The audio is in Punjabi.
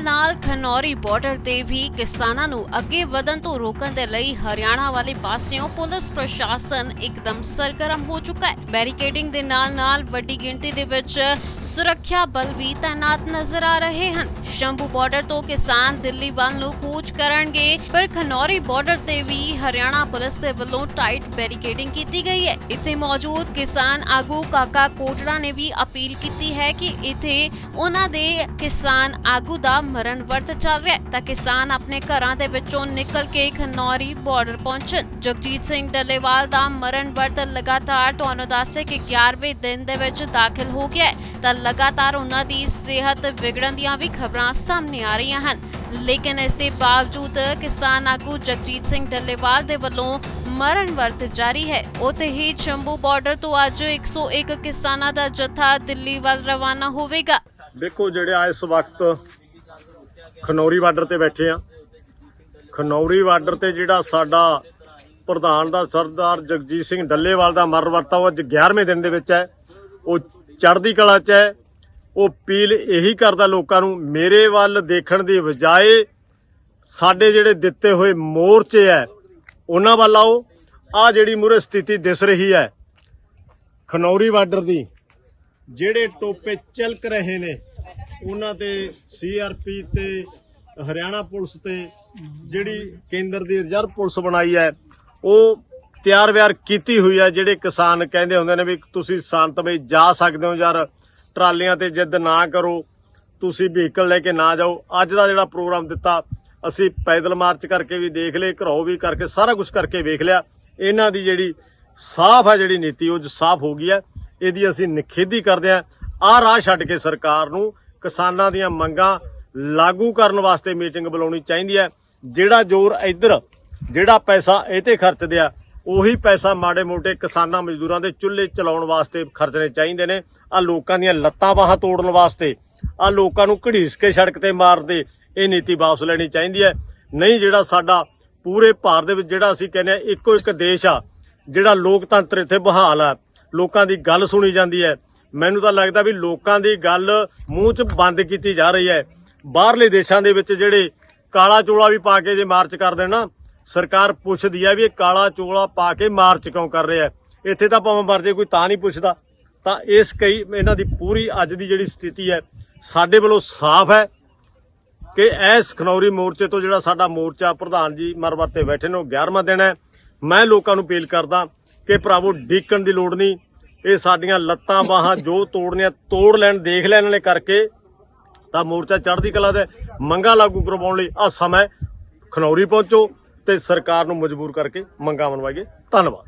ਨਾਲ ਖਨੌਰੀ ਬਾਰਡਰ ਤੇ ਵੀ ਕਿਸਾਨਾਂ ਨੂੰ ਅੱਗੇ ਵਧਣ ਤੋਂ ਰੋਕਣ ਦੇ ਲਈ ਹਰਿਆਣਾ ਵਾਲੇ ਪਾਸਿਓਂ ਪੁਲਿਸ ਪ੍ਰਸ਼ਾਸਨ ਇੱਕਦਮ ਸਰਗਰਮ ਹੋ ਚੁੱਕਾ ਹੈ। ਬੈਰੀਕੇਡਿੰਗ ਦੇ ਨਾਲ-ਨਾਲ ਵੱਡੀ ਗਿਣਤੀ ਦੇ ਵਿੱਚ ਸੁਰੱਖਿਆ ਬਲ ਵੀ ਤਾਇਨਾਤ ਨਜ਼ਰ ਆ ਰਹੇ ਹਨ। ਸ਼ੰਭੂ ਬਾਰਡਰ ਤੋਂ ਕਿਸਾਨ ਦਿੱਲੀ ਵੱਲ ਨੂੰ ਕੂਚ ਕਰਨਗੇ, ਪਰ ਖਨੌਰੀ ਬਾਰਡਰ ਤੇ ਵੀ ਹਰਿਆਣਾ ਪੁਲਿਸ ਦੇ ਵੱਲੋਂ ਟਾਈਟ ਬੈਰੀਕੇਡਿੰਗ ਕੀਤੀ ਗਈ ਹੈ। ਇੱਥੇ ਮੌਜੂਦ ਕਿਸਾਨ ਆਗੂ ਕਾਕਾ ਕੋਟੜਾ ਨੇ ਵੀ ਅਪੀਲ ਕੀਤੀ ਹੈ ਕਿ ਇੱਥੇ ਉਹਨਾਂ ਦੇ ਕਿਸਾਨ ਆਗੂ ਦਾ ਮਰਨ ਵਰਤ ਚੱਲ ਰਿਹਾ ਹੈ, ਤਾਂ ਕਿਸਾਨ ਆਪਣੇ ਘਰਾਂ ਦੇ ਵਿੱਚੋਂ ਨਿਕਲ ਕੇ ਖਨੌਰੀ ਬਾਰਡਰ ਪਹੁੰਚਣ। ਜਗਜੀਤ ਸਿੰਘ ਡੱਲੇਵਾਲ ਦਾ ਮਰਨ ਵਰਤ ਲਗਾਤਾਰ ਤੁਹਾਨੂੰ ਦੱਸੇ ਕਿ 11ਵੇਂ ਦਿਨ ਦੇ ਵਿੱਚ ਦਾਖਲ ਹੋ ਗਿਆ ਹੈ, ਤਾਂ ਲਗਾਤਾਰ ਉਹਨਾਂ ਦੀ ਸਿਹਤ ਵਿਗੜਨ ਦੀਆਂ ਵੀ ਖਬਰਾਂ ਸਾਹਮਣੇ ਆ ਰਹੀਆਂ ਹਨ। ਲੇਕਿਨ ਇਸ ਦੇ ਬਾਵਜੂਦ ਕਿਸਾਨ ਆਗੂ ਜਗਜੀਤ ਸਿੰਘ ਡੱਲੇਵਾਲ ਦੇ ਵੱਲੋਂ ਮਰਨ ਵਰਤ ਜਾਰੀ ਹੈ। ਉਤੇ ਹੀ ਸ਼ੰਭੂ ਬਾਰਡਰ ਤੋਂ ਅੱਜ 101 ਕਿਸਾਨਾਂ ਦਾ ਜਥਾ ਦਿੱਲੀ ਵੱਲ ਰਵਾਨਾ ਹੋਵੇਗਾ। ਦੇਖੋ, ਜਿਹੜੇ ਆ ਇਸ ਵਕਤ ਖਨੌਰੀ ਬਾਰਡਰ ਤੇ ਬੈਠੇ ਆ। ਖਨੌਰੀ ਬਾਰਡਰ ਤੇ ਜਿਹੜਾ ਸਾਡਾ ਪ੍ਰਧਾਨ ਦਾ ਸਰਦਾਰ ਜਗਜੀਤ ਸਿੰਘ ਡੱਲੇਵਾਲ ਦਾ ਮਰਨ ਵਰਤਾ ਉਹ ਅੱਜ 11ਵੇਂ ਦਿਨ ਦੇ ਵਿੱਚ ਹੈ। ਉਹ ਚੜ੍ਹਦੀ ਕਲਾ 'ਚ ਹੈ। ਉਹ ਅਪੀਲ ਇਹੀ ਕਰਦਾ ਲੋਕਾਂ ਨੂੰ, ਮੇਰੇ ਵੱਲ ਦੇਖਣ ਦੀ ਬਜਾਏ ਸਾਡੇ ਜਿਹੜੇ ਦਿੱਤੇ ਹੋਏ ਮੋਰਚੇ ਹੈ ਉਹਨਾਂ ਵੱਲ ਆਓ। ਆ ਜਿਹੜੀ ਮੂਰੇ ਸਥਿਤੀ ਦਿਸ ਰਹੀ ਹੈ ਖਨੌਰੀ ਬਾਰਡਰ ਦੀ, ਜਿਹੜੇ ਟੋਪੇ ਚਲਕ ਰਹੇ ਨੇ, ਉਹਨਾਂ ਤੇ ਸੀਆਰਪੀ ਤੇ, ਹਰਿਆਣਾ ਪੁਲਿਸ ਤੇ, ਜਿਹੜੀ ਕੇਂਦਰ ਦੀ ਰਿਜ਼ਰਵ ਪੁਲਿਸ ਬਣਾਈ ਹੈ ਉਹ ਤਿਆਰ ਵਿਆਰ ਕੀਤੀ ਹੋਈ ਹੈ ਜਿਹੜੇ ਕਿਸਾਨ ਕਹਿੰਦੇ ਹੁੰਦੇ ਨੇ ਵੀ ਤੁਸੀਂ ਸ਼ਾਂਤਮਈ ਜਾ ਸਕਦੇ ਹੋ ਯਾਰ ਟਰਾਲੀਆਂ ਤੇ ਜਿੱਦ ਨਾ ਕਰੋ, ਤੁਸੀਂ ਵਹੀਕਲ ਲੈ ਕੇ ਨਾ ਜਾਓ। ਅੱਜ ਦਾ ਜਿਹੜਾ ਪ੍ਰੋਗਰਾਮ ਦਿੱਤਾ, ਅਸੀਂ ਪੈਦਲ ਮਾਰਚ ਕਰਕੇ ਵੀ ਦੇਖ ਲਏ, ਘਰੋਂ ਵੀ ਕਰਕੇ, ਸਾਰਾ ਕੁਝ ਕਰਕੇ ਵੇਖ ਲਿਆ। ਇਹਨਾਂ ਦੀ ਜਿਹੜੀ ਸਾਫ਼ ਹੈ ਜਿਹੜੀ ਨੀਤੀ, ਉਹ ਸਾਫ਼ ਹੋ ਗਈ ਹੈ। ਇਹਦੀ ਅਸੀਂ ਨਿਖੇਧੀ ਕਰਦੇ ਹਾਂ। ਆਹ ਰਾਹ ਛੱਡ ਕੇ ਸਰਕਾਰ ਨੂੰ ਕਿਸਾਨਾਂ ਦੀਆਂ ਮੰਗਾਂ ਲਾਗੂ ਕਰਨ ਵਾਸਤੇ ਮੀਟਿੰਗ ਬੁਲਾਉਣੀ ਚਾਹੀਦੀ ਹੈ। ਜਿਹੜਾ ਜ਼ੋਰ ਇੱਧਰ, ਜਿਹੜਾ ਪੈਸਾ ਇਹ ਤੇ ਖਰਚਦੇ ਆ ਉਹੀ ਪੈਸਾ ਮਾੜੇ ਮੋਟੇ ਕਿਸਾਨਾਂ ਮਜ਼ਦੂਰਾਂ ਦੇ ਚੁੱਲ੍ਹੇ ਚਲਾਉਣ ਵਾਸਤੇ ਖਰਚਣੇ ਚਾਹੀਦੇ ਨੇ। ਆ ਲੋਕਾਂ ਦੀਆਂ ਲੱਤਾਂ ਬਾਹਾਂ ਤੋੜਨ ਵਾਸਤੇ ਆ ਲੋਕਾਂ ਨੂੰ ਘੜੀਸ ਕੇ ਸੜਕ ਤੇ ਮਾਰਦੇ, ਇਹ ਨੀਤੀ ਵਾਪਸ ਲੈਣੀ ਚਾਹੀਦੀ ਹੈ। ਨਹੀਂ, ਜਿਹੜਾ ਸਾਡਾ ਪੂਰੇ ਭਾਰਤ ਦੇ ਵਿੱਚ ਜਿਹੜਾ ਅਸੀਂ ਕਹਿੰਦੇ ਆ ਇੱਕੋ ਇੱਕ ਦੇਸ਼ ਆ, ਜਿਹੜਾ ਲੋਕਤੰਤਰ ਇੱਥੇ ਬਹਾਲ ਆ, ਲੋਕਾਂ ਦੀ ਗੱਲ ਸੁਣੀ ਜਾਂਦੀ ਹੈ। ਮੈਨੂੰ ਤਾਂ ਲੱਗਦਾ ਵੀ ਲੋਕਾਂ ਦੀ ਗੱਲ ਮੂੰਹ 'ਚ ਬੰਦ ਕੀਤੀ ਜਾ ਰਹੀ ਹੈ। ਬਾਹਰਲੇ ਦੇਸ਼ਾਂ ਦੇ ਵਿੱਚ ਜਿਹੜੇ ਕਾਲਾ ਚੋਲਾ ਵੀ ਪਾ ਕੇ ਜੇ ਮਾਰਚ ਕਰਦੇ ਨਾ ਸਰਕਾਰ ਪੁੱਛਦੀ ਹੈ ਵੀ ਇਹ ਕਾਲਾ ਚੋਲਾ ਪਾ ਕੇ ਮਾਰਚ ਕਿਉਂ ਕਰ ਰਿਹਾ ਇੱਥੇ ਤਾਂ ਭਾਵੇਂ ਮਰ ਜੇ ਕੋਈ ਤਾਂ ਨਹੀਂ ਪੁੱਛਦਾ। ਤਾਂ ਇਸ ਕਈ ਇਹਨਾਂ ਦੀ ਪੂਰੀ ਅੱਜ ਦੀ ਜਿਹੜੀ ਸਥਿਤੀ ਹੈ, ਸਾਡੇ ਵੱਲੋਂ ਸਾਫ਼ ਹੈ ਕਿ ਇਸ ਖਨੌਰੀ ਮੋਰਚੇ ਤੋਂ ਜਿਹੜਾ ਸਾਡਾ ਮੋਰਚਾ ਪ੍ਰਧਾਨ ਜੀ ਮਰਵਰ ਤੇ ਬੈਠੇ ਨੇ, ਉਹ 11ਵਾਂ ਦਿਨ ਹੈ। ਮੈਂ ਲੋਕਾਂ ਨੂੰ ਅਪੀਲ ਕਰਦਾ ਕਿ ਭਰਾਵੋ, ਡੀਕਣ ਦੀ ਲੋੜ ਨਹੀਂ। ਇਹ ਸਾਡੀਆਂ ਲੱਤਾਂ ਬਾਹਾਂ ਜੋ ਤੋੜਨੀਆਂ, ਤੋੜ ਲੈਣ, ਦੇਖ ਲੈ ਇਹਨਾਂ ਨੇ ਕਰਕੇ ਤਾਂ ਮੋਰਚਾ ਚੜ੍ਹਦੀ ਕਲਾ ਦੇ ਮੰਗਾ ਲਾਗੂ ਕਰਵਾਉਣ ਲਈ ਆ ਸਮਾਂ ਖਨੌਰੀ ਪਹੁੰਚੋ। ਤੇ ਸਰਕਾਰ ਨੂੰ ਮਜਬੂਰ ਕਰਕੇ ਮੰਗਾਂ ਮਨਵਾਈਏ ਧੰਨਵਾਦ।